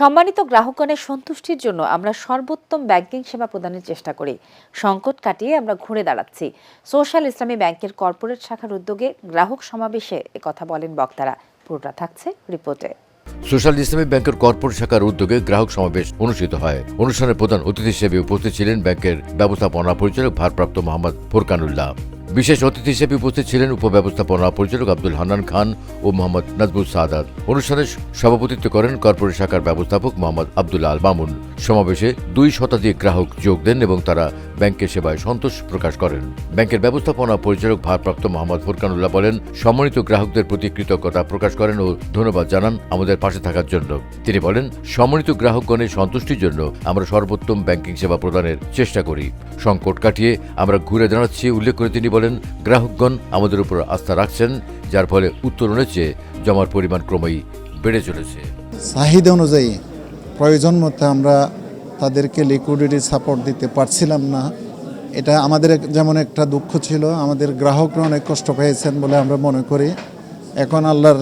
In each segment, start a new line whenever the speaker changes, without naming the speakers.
সম্মানিত গ্রাহকগণের সন্তুষ্টির জন্য আমরা সর্বোত্তম ব্যাংকিং সেবা প্রদানের চেষ্টা করি। সংকট কাটিয়ে আমরা ঘুরে দাঁড়াচ্ছি। সোশ্যাল ইসলামী ব্যাংকের কর্পোরেট শাখার উদ্যোগে গ্রাহক সমাবেশে কথা বলেন বক্তারা। পুরোটা থাকছে রিপোর্টে।
সোশ্যাল ইসলামী ব্যাংকের কর্পোরেট শাখার উদ্যোগে গ্রাহক সমাবেশ অনুষ্ঠিত হয়। অনুষ্ঠানে প্রধান অতিথি হিসেবে উপস্থিত ছিলেন ব্যাংকের ব্যবস্থাপনা পরিচালক ভারপ্রাপ্ত মোহাম্মদ ফোরকানুল্লাহ। বিশেষ অতিথি হিসেবে উপস্থিত ছিলেন উপব্যবস্থাপনা পরিচালক আব্দুল হান্নান খান ও মোহাম্মদ নাজবুল সাদাত। অনুষ্ঠানে সভাপতিত্ব করেন কর্পোরেট শাখার ব্যবস্থাপক মোহাম্মদ আব্দুল্লাহ আল মামুন। সমাবেশে দুই শতাধিক গ্রাহক যোগ দেন এবং তারা ব্যাংকের সেবায় সন্তোষ প্রকাশ করেন। ব্যাংকের ব্যবস্থাপনা পরিচালক ভারপ্রাপ্ত মোহাম্মদ ফোরকানুল্লাহ বলেন, সম্মানিত গ্রাহকদের প্রতি কৃতজ্ঞতা প্রকাশ করেন ও ধন্যবাদ জানান আমাদের পাশে থাকার জন্য। তিনি বলেন, সম্মানিত গ্রাহকগণের সন্তুষ্টির জন্য আমরা সর্বোত্তম ব্যাংকিং সেবা প্রদানের চেষ্টা করি। সংকট কাটিয়ে আমরা ঘুরে দাঁড়াচ্ছি, উল্লেখ করে তিনি বলেন গ্রাহকগণ আমাদের উপর আস্থা রাখছেন, যার ফলে উত্তরণের চেয়ে জমার পরিমাণ ক্রমেই বেড়ে চলেছে।
চাহিদা অনুযায়ী প্রয়োজন মতো আমরা তাদেরকে লিকুইডিটি সাপোর্ট দিতে পারছিলাম না। এটা আমাদের যেমন একটা দুঃখ ছিল, আমাদের গ্রাহকরা অনেক কষ্ট পেয়েছেন বলে আমরা মনে করি। এখন আল্লাহর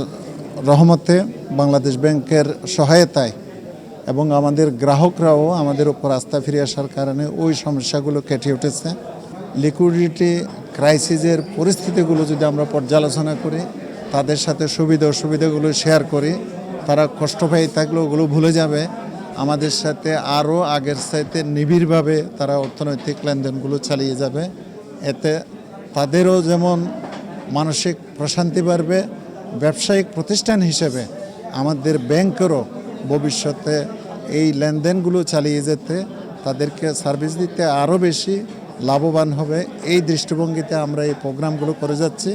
রহমতে বাংলাদেশ ব্যাংকের সহায়তায় এবং আমাদের গ্রাহকরাও আমাদের উপর আস্থা ফিরে আসার কারণে ওই সমস্যাগুলো কেটে উঠেছে। লিকুইডিটি ক্রাইসিসের পরিস্থিতিগুলো যদি আমরা পর্যালোচনা করি, তাদের সাথে সুবিধা অসুবিধাগুলো শেয়ার করি, তারা কষ্ট পেয়ে থাকলে ওগুলো ভুলে যাবে। আমাদের সাথে আরও আগের চাইতে নিবিড়ভাবে তারা অর্থনৈতিক লেনদেনগুলো চালিয়ে যাবে। এতে তাদেরও যেমন মানসিক প্রশান্তি বাড়বে, ব্যবসায়িক প্রতিষ্ঠান হিসেবে আমাদের ব্যাংকেরও ভবিষ্যতে এই লেনদেনগুলো চালিয়ে যেতে তাদেরকে সার্ভিস দিতে আরও বেশি লাভবান হবে। এই দৃষ্টিভঙ্গিতে আমরা এই প্রোগ্রামগুলো করে যাচ্ছি।